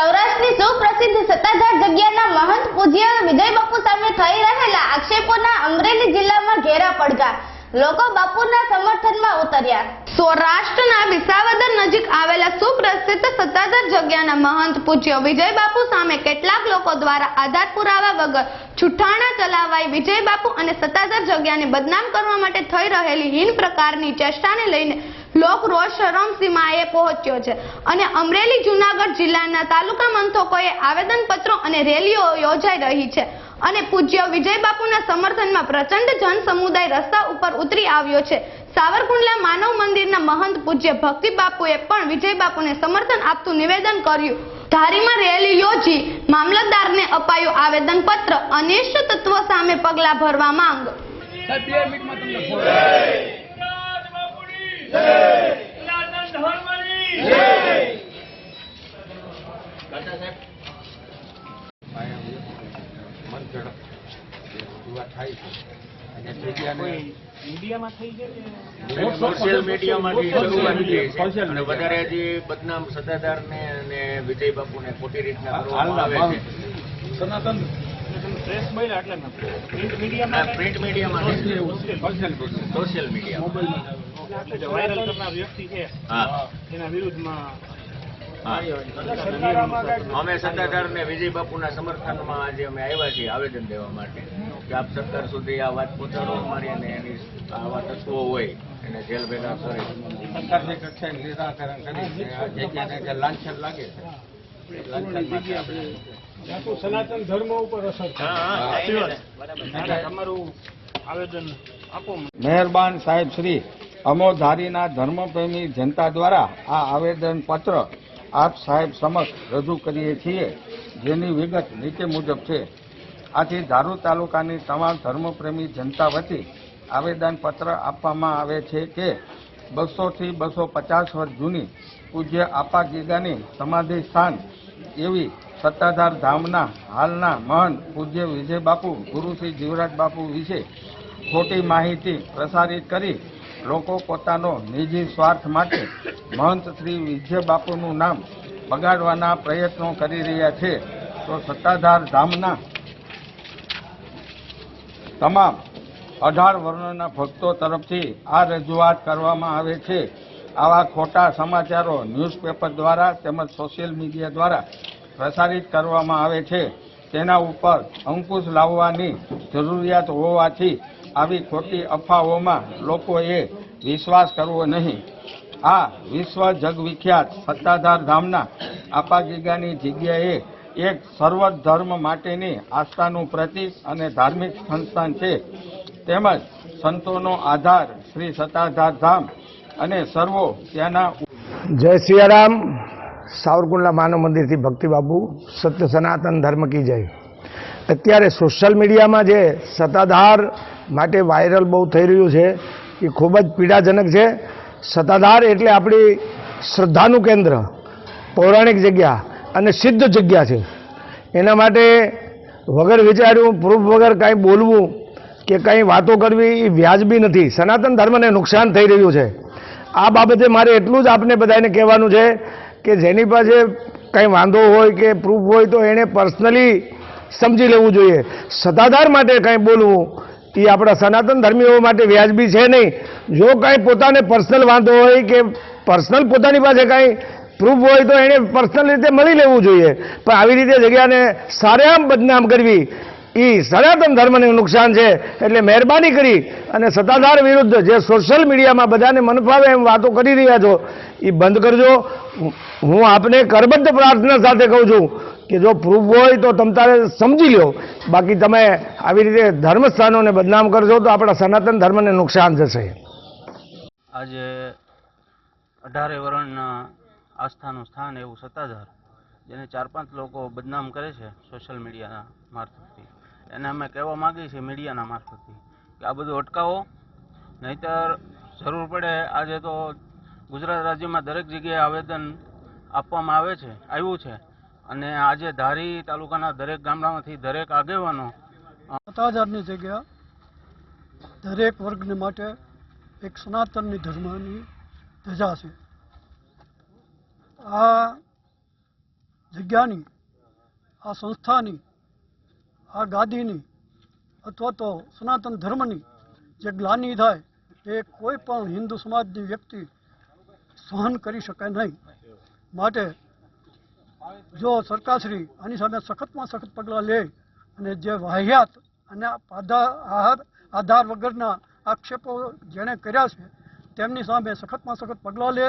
સૌરાષ્ટ્રની સુપ્રસિદ્ધ સત્તાધાર જગ્યાના મહંત પૂજ્ય વિજય બાપુ સામે થઈ રહેલા આક્ષેપોના અમરેલી જિલ્લામાં ઘેરા પડઘા. લોકો બાપુના સમર્થનમાં ઉતર્યા. સૌરાષ્ટ્રના વિસાવદર નજીક આવેલા સુપ્રસિદ્ધ સત્તાધાર જગ્યાના મહંત પૂજ્ય વિજય બાપુ સામે કેટલાક લોકો દ્વારા આધાર પુરાવા વગર છુઠ્ઠાણા ચલાવાઈ વિજય બાપુ અને સત્તાધાર જગ્યાને બદનામ કરવા માટે થઈ રહેલી હીન પ્રકારની ચેષ્ટાને લઈને લોક રોષ ચરમસીમાએ પહોંચ્યો છે. અને અમરેલી, જુનાગઢ જિલ્લાના તાલુકા મંથકોએ આવેદનપત્રો અને રેલીઓ યોજાઈ રહી છે. અને પૂજ્ય વિજય બાપુના સમર્થનમાં પ્રચંડ જન સમુદાય રસ્તા ઉપર ઉતરી આવ્યો છે. સાવરકુંડલા માનવ મંદિરના મહંત પૂજ્ય ભક્તિ બાપુએ પણ વિજય બાપુને સમર્થન આપતું નિવેદન કર્યું. ધારીમાં રેલી યોજી મામલતદારને અપાયું આવેદનપત્ર. અનિષ્ટ તત્વો સામે પગલાં ભરવા માંગ સાહેબ બે મિનિટમાં તમને ફોન રાજ બાપુની સનાતન ધર્મની સોશિયલ મીડિયામાંથી શરૂઆત થઈ અને વધારે હજી બદનામ સત્તાધારને અને વિજય બાપુને ખોટી રીતના કરવામાં આવે છે. સનાતન પ્રેસ બોલ્યા એટલે પ્રિન્ટ મીડિયામાં પ્રિન્ટ મીડિયામાં સોશિયલ મીડિયા એટલે જે વાયરલ કરનાર વ્યક્તિ છે હા. એના વિરુદ્ધમાં હા. અમે સત્તાધારને વિજય બાપુના સમર્થનમાં આજે અમે આવ્યા છીએ આવેદન દેવા માટે કે આપ સરકાર સુધી આ વાત પહોંચાડો અમારી અને એની આવા તત્વો હોય એને જેલ ભેગા કરી. સરકારની કક્ષાએ નિરાકરણ કરી છે. આ જે લાંછન લાગે છે. એ લાંછન માટે આપણે બાપુ સનાતન ધર્મ ઉપર અસર હા હા. સાચી વાત. એટલે તમારું આવેદન આપો મહેરબાન સાહેબ શ્રી. અમોધારીના ધર્મપ્રેમી જનતા દ્વારા આ આવેદન પત્ર આપ સાહેબ સમક્ષ રજૂ કરીએ છીએ, જેની વિગત નીચે મુજબ છે. આથી ધારૂ તાલુકાની તમામ ધર્મપ્રેમી જનતા વતી આવેદન પત્ર આપવામાં આવે છે કે બસોથી બસો પચાસ વર્ષ જૂની પૂજ્ય આપા ગીગાની સમાધિ સ્થાન એવી સત્તાધાર ધામના હાલના મહંત પૂજ્ય વિજય બાપુ ગુરુશ્રી જીવરાજ બાપુ વિશે ખોટી માહિતી પ્રસારિત કરી લોકો પોતાનો નિજી સ્વાર્થ માટે મહંત શ્રી વિજય બાપુનું નામ બગાડવાના પ્રયત્નો કરી રહ્યા છે, તો સત્તાધાર ધામના તમામ અઢાર વર્ણના ભક્તો તરફથી આ રજૂઆત કરવામાં આવે છે. આવા ખોટા સમાચારો ન્યૂઝપેપર દ્વારા તેમજ સોશિયલ મીડિયા દ્વારા પ્રસારિત કરવામાં આવે છે. તેના ઉપર અંકુશ લાવવાની જરૂરિયાત હોવાથી આવી ખોટી અફવાઓમાં લોકોએ વિશ્વાસ કરવો નહીં. આ વિશ્વ જગવિખ્યાત સત્તાધાર ધામના આપાગીગાની જગ્યાએ એક સર્વ માટેની આસ્થાનું પ્રતીક અને ધાર્મિક સંસ્થાન છે. તેમજ સંતોનો આધાર શ્રી સત્તાધાર ધામ અને સર્વો ત્યાંના જય સિયારામ. સાવરકુંડલા માનવ મંદિરથી ભક્તિ બાપુ સત્ય સનાતન ધર્મ કી જય. અત્યારે સોશિયલ મીડિયામાં જે સત્તાધાર માટે વાયરલ બહુ થઈ રહ્યું છે, એ ખૂબ જ પીડાજનક છે. સત્તાધાર એટલે આપણી શ્રદ્ધાનું કેન્દ્ર, પૌરાણિક જગ્યા અને સિદ્ધ જગ્યા છે. એના માટે વગર વિચાર્યું, પ્રૂફ વગર કાંઈ બોલવું કે કંઈ વાતો કરવી, એ વ્યાજબી નથી. સનાતન ધર્મને નુકસાન થઈ રહ્યું છે. આ બાબતે મારે એટલું જ આપને બધાને કહેવાનું છે કે જેની પાસે કંઈ વાંધો હોય કે પ્રૂફ હોય તો એણે પર્સનલી સમજી લેવું જોઈએ. સત્તાધાર માટે કંઈ બોલવું એ આપણા સનાતન ધર્મીઓ માટે વ્યાજબી છે નહીં. જો કાંઈ પોતાને પર્સનલ વાંધો હોય કે પર્સનલ પોતાની પાસે કાંઈ પ્રૂફ હોય તો એણે પર્સનલ રીતે મળી લેવું જોઈએ. પણ આવી રીતે જગ્યાને સારેઆમ બદનામ કરવી એ સનાતન ધર્મને નુકસાન છે. એટલે મહેરબાની કરી અને સત્તાધાર વિરુદ્ધ જે સોશિયલ મીડિયામાં બધાને મનફાવે એમ વાતો કરી રહ્યા છો એ બંધ કરજો. હું આપને કરબદ્ધ પ્રાર્થના સાથે કહું છું. કે જો પ્રૂફ હોય તો તમ તારે સમજી લો બાકી તમે આવી રીતે ધર્મસ્થાનોને બદનામ કરશો તો આપણા સનાતન ધર્મને નુકસાન જશે. આજે અઢારે વર્ણના આસ્થાનું સ્થાન એવું સત્તાધાર, જેને ચાર પાંચ લોકો બદનામ કરે છે સોશિયલ મીડિયાના મારફતથી. એને અમે કહેવા માગીએ છીએ મીડિયાના મારફતથી કે આ બધું અટકાવો. નહીતર જરૂર પડે આજે તો ગુજરાત રાજ્યમાં દરેક જગ્યાએ આવેદન આપવામાં આવે છે, આવ્યું છે. અને આજે ધારી તાલુકાના દરેક ગામડામાંથી દરેક આગેવાનો સત્તાધારની જગ્યા દરેક વર્ગને માટે એક સનાતનની ધર્મની ધજા છે. આ જગ્યાની, આ સંસ્થાની, આ ગાદીની અથવા તો સનાતન ધર્મની જે ગ્લાની થાય, એ કોઈ પણ હિન્દુ સમાજની વ્યક્તિ સહન કરી શકે નહીં. માટે જો સરકારશ્રી આની સામે સખતમાં સખત પગલાં લે અને જે વાહિયાત અને આધાર આધાર વગરના આક્ષેપો જેણે કર્યા છે, તેમની સામે સખતમાં સખત પગલાં લે